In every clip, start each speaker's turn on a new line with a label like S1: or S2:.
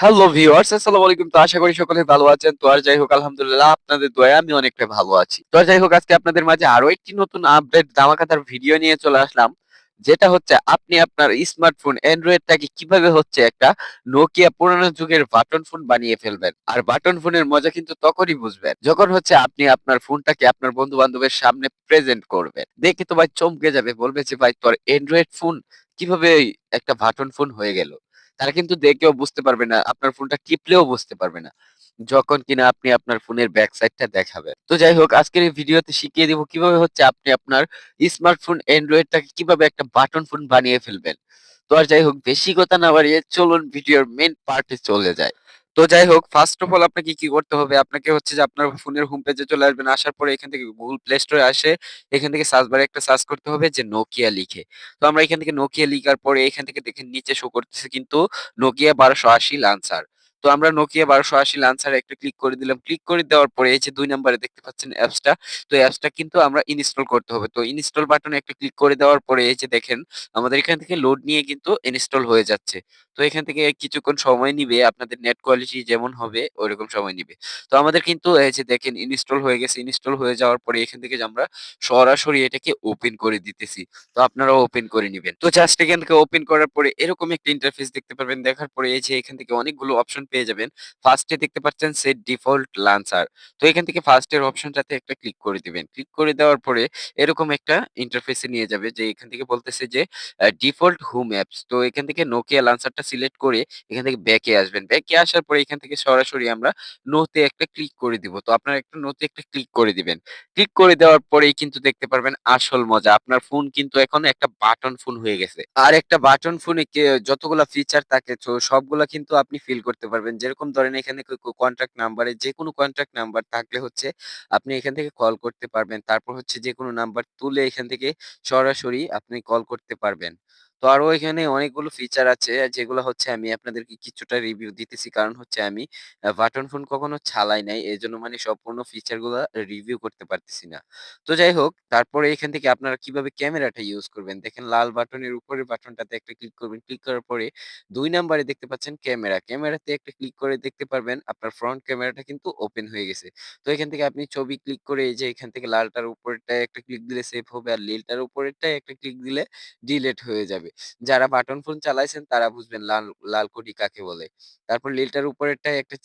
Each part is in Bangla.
S1: হ্যালো ভিউয়ার্স আসসালামু আলাইকুম। তো আশা করি সকলে ভালো আছেন। তো আর যাই হোক, আলহামদুলিল্লাহ, আপনাদের দোয়ায় আমি অনেকটা ভালো আছি। তো আর যাই হোক, আজকে আপনাদের মাঝে আরও একটি নতুন আপডেট ধামাকাদার ভিডিও নিয়ে চলে আসলাম, যেটা হচ্ছে আপনি আপনার স্মার্টফোন অ্যান্ড্রয়েডটাকে কীভাবে হচ্ছে একটা নোকিয়া পুরানো যুগের বাটন ফোন বানিয়ে ফেলবেন। আর বাটন ফোনের মজা কিন্তু তখনই বুঝবেন, যখন হচ্ছে আপনি আপনার ফোনটাকে আপনার বন্ধু বান্ধবের সামনে প্রেজেন্ট করবেন। দেখে তো ভাই চমকে যাবে, বলবে যে ভাই, তোর অ্যান্ড্রয়েড ফোন কীভাবে একটা বাটন ফোন হয়ে গেল? তারা কিন্তু দেখেও বুঝতে পারবে না, আপনার ফোনটা টিপলেও বুঝতে পারবে না। যখন কিনা আপনি আপনার ফোনের ব্যাক সাইডটা দেখাবেন। তো যাই হোক আজকের এই ভিডিওতে শিখিয়ে দিব কীভাবে হচ্ছে আপনি আপনার স্মার্টফোন অ্যান্ড্রয়েডটাকে কীভাবে একটা বাটন ফোন বানিয়ে ফেলবেন। তো আর যাই হোক বেশি কথা না বাড়িয়ে চলুন ভিডিওর মেন পার্টে চলে যাই। তো যাই হোক ফার্স্ট অফ অল আপনাকে কি করতে হবে? আপনাকে হচ্ছে যে আপনার ফোনের হোম পেজে চলে আসবেন। আসার পরে এখান থেকে গুগল প্লে স্টোরে আসে এখান থেকে সার্চ বারে একটা সার্চ করতে হবে যে নোকিয়া লিখে। তো আমরা এখান থেকে নোকিয়া লিখার পরে এখান থেকে দেখেন, নিচে শো করতেছে কিন্তু Nokia 1280 Lancer। তো আমরা Nokia 1280 Lancer এ একটা ক্লিক করে দিলাম। ক্লিক করে দেওয়ার পরে এই যে ২ নাম্বারে দেখতে পাচ্ছেন অ্যাপসটা। তো অ্যাপসটা কিন্তু আমরা ইনস্টল করতে হবে। তো ইনস্টল বাটনে একটা ক্লিক করে দেওয়ার পরে এই যে দেখেন, আমাদের এখান থেকে লোড নিয়ে কিন্তু ইনস্টল হয়ে যাচ্ছে। তো এখান থেকে কিছুক্ষণ সময় নিবে, আপনাদের নেট কোয়ালিটি যেমন হবে, ওইরকম সময় নিবে। তো আমাদের কিন্তু এই যে দেখেন ইনস্টল হয়ে গেছে। ইনস্টল হয়ে যাওয়ার পরে এখান থেকে আমরা সরাসরি এটাকে ওপেন করে দিতেছি। তো আপনারাও ওপেন করে নিবেন। তো জাস্ট এখান থেকে ওপেন করার পরে এরকম একটা ইন্টারফেস দেখতে পারবেন। দেখার পরে এই যে এখান থেকে অনেকগুলো অপশন পেয়ে যাবেন। ফার্স্ট দেখতে পাচ্ছেন সেট ডিফল্ট লাঞ্চার। তো এখান থেকে ফার্স্ট এর অপশনটাতে একটা ক্লিক করে দিবেন। ক্লিক করে দেওয়ার পরে এরকম একটা ইন্টারফেসে নিয়ে যাবে যে এখান থেকে বলতেছে যে ডিফল্ট হোম অ্যাপস। তো এখান থেকে Nokia লাঞ্চারটা সিলেক্ট করে এখান থেকে ব্যাকে আসবেন। ব্যাকে আসার পরে এখান থেকে সরাসরি আমরা নো তে একটা ক্লিক করে দিব। তো আপনারা একটা নো তে একটা ক্লিক করে দিবেন। ক্লিক করে দেওয়ার পরেই কিন্তু দেখতে পারবেন আসল মজা। আপনার ফোন কিন্তু এখন একটা বাটন ফোন হয়ে গেছে। আর একটা বাটন ফোনে যতগুলা ফিচার থাকে, তো সবগুলা কিন্তু আপনি ফিল করতে পারবেন। যেরকম ধরেন এখানে কন্ট্রাক্ট নাম্বারে যে কোনো যেকোনো কনট্যাক্ট নাম্বার থাকলে হচ্ছে আপনি এখান থেকে কল করতে পারবেন। তারপর হচ্ছে যে কোনো নাম্বার তুলে এখান থেকে সরাসরি আপনি কল করতে পারবেন। তো আরও এখানে অনেকগুলো ফিচার আছে, যেগুলো হচ্ছে আমি আপনাদেরকে কিছুটা রিভিউ দিতেছি। কারণ হচ্ছে আমি বাটন ফোন কখনো ছালাই নাই। এই জন্য মানে সম্পূর্ণ ফিচারগুলা রিভিউ করতে পারতেছি না। তো যাই হোক, তারপরে এখান থেকে আপনারা কীভাবে ক্যামেরাটা ইউজ করবেন। দেখেন লাল বাটনের উপরের বাটনটাতে একটা ক্লিক করবেন। ক্লিক করার পরে ২ নাম্বারে দেখতে পাচ্ছেন ক্যামেরা। ক্যামেরাতে একটা ক্লিক করে দেখতে পারবেন, আপনার ফ্রন্ট ক্যামেরাটা কিন্তু ওপেন হয়ে গেছে। তো এখান থেকে আপনি ছবি ক্লিক করে এই যে এখান থেকে লালটার উপরেরটায় একটা ক্লিক দিলে সেভ হবে। আর নীলটার উপরেরটায় একটা ক্লিক দিলে ডিলেট হয়ে যাবে। যারা বাটন ফোন চালাইছেন তারা বুঝবেন লাল লাল কোডি কাকে বলে। তারপর লিলটার উপরেরটায় একটা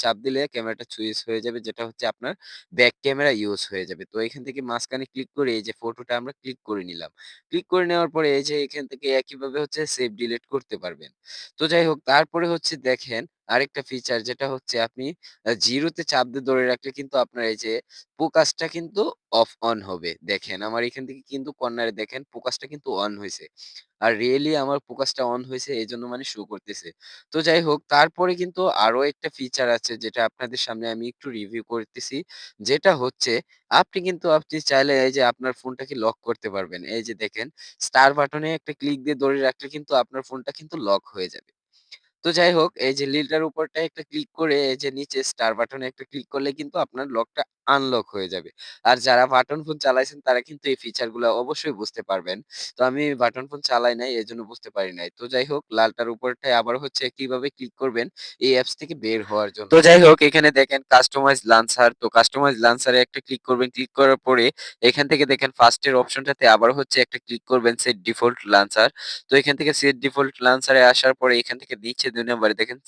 S1: চাপ দিলে ক্যামেরাটা সুইচ হয়ে যাবে, যেটা হচ্ছে আপনার ব্যাক ক্যামেরা ইউজ হয়ে যাবে। তো এখান থেকে মাঝখানে ক্লিক করে এই যে ফটোটা আমরা ক্লিক করে নিলাম। ক্লিক করে নেওয়ার পরে এই যে এখান থেকে একইভাবে হচ্ছে সেভ, ডিলিট করতে পারবেন। তো যাই হোক, তারপরে হচ্ছে দেখেন আরেকটা ফিচার যেটা হচ্ছে আপনি 0 চাপ দিয়ে ধরে রাখলে কিন্তু আপনার এই যে ফোকাসটা কিন্তু অফ অন হবে। দেখেন আমার এখান থেকে কিন্তু কর্নারে দেখেন ফোকাসটা কিন্তু অন হয়েছে আর রিয়েলি আমার ফোকাসটা অন হইছে এজন্য মানে শো করতেছে। তো যাই হোক, তারপরে কিন্তু আরও একটা ফিচার আছে যেটা আপনাদের সামনে আমি একটু রিভিউ করতেছি। যেটা হচ্ছে, আপনি কিন্তু আপনি চাইলে এই যে আপনার ফোনটাকে লক করতে পারবেন। এই যে দেখেন স্টার বাটনে একটা ক্লিক দিয়ে ধরে রাখলে কিন্তু আপনার ফোনটা কিন্তু লক হয়ে যাবে। তো যাই হোক, এই যে লিলটার উপরটায় একটা ক্লিক করে, এই যে নিচে স্টার বাটনে একটা ক্লিক করলে কিন্তু আপনার লকটা আনলক হয়ে যাবে। আর যারা বাটন ফোন চালাইছেন, তারা কিন্তু এই ফিচারগুলা অবশ্যই বুঝতে পারবেন। তো আমি বাটন ফোন চালাই নাই, এজন্য বুঝতে পারি নাই। তো যাই হোক, লালটার উপরটায় আবার হচ্ছে কীভাবে ক্লিক করবেন, এই অ্যাপস থেকে বের হওয়ার জন্য। তো যাই হোক, এখানে দেখেন কাস্টমাইজ লাঞ্চার তো কাস্টমাইজ এ একটা ক্লিক করবেন। ক্লিক করার পরে এখান থেকে দেখেন ফার্স্ট এর অপশনটাতে আবার হচ্ছে একটা ক্লিক করবেন সেট ডিফল্ট লাঞ্চার। তো এখান থেকে সেট ডিফল্ট এ আসার পরে এখান থেকে নিচে ২ নম্বরে দেখেন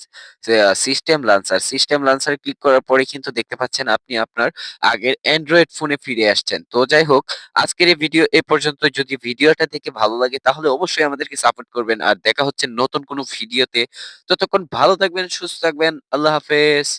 S1: সিস্টেম লান্সার। সিস্টেম এ ক্লিক করার পরে কিন্তু দেখতে পাচ্ছেন আপনি আপনার আগের অ্যান্ড্রয়েড ফোনে ফিরে আসছেন। তো যাই হোক আজকের এই ভিডিও এ পর্যন্ত। যদি ভিডিওটা দেখে ভালো লাগে তাহলে অবশ্যই আমাদেরকে সাপোর্ট করবেন। আর দেখা হচ্ছে নতুন কোনো ভিডিওতে। ততক্ষণ ভালো থাকবেন, সুস্থ থাকবেন। আল্লাহ হাফেজ।